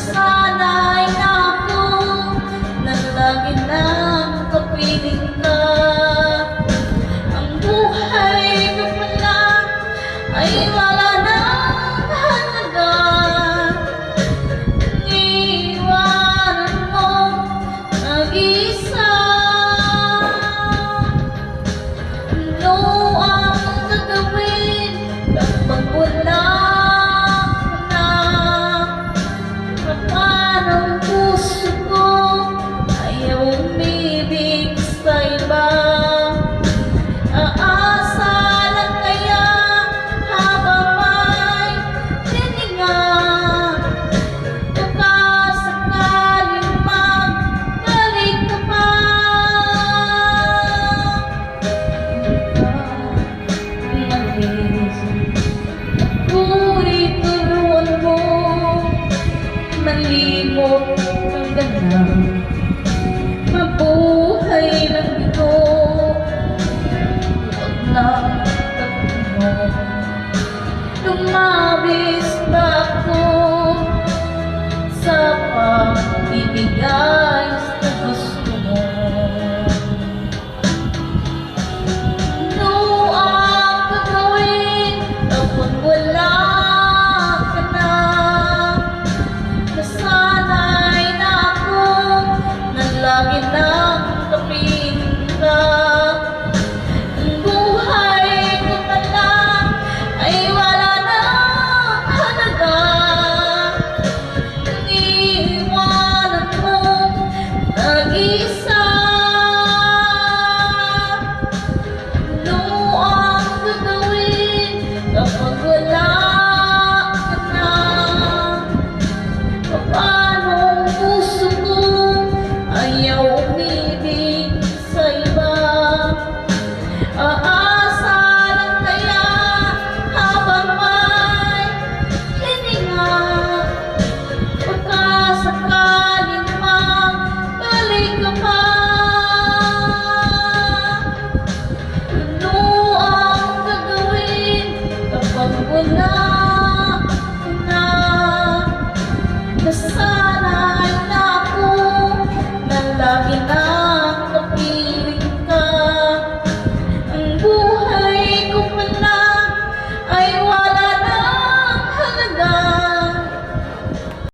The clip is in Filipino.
sanay na ako na lagi nang kapiling ka. Ang buhay ko pala ay wala down. Lumabis ba ako Sa pagbibigay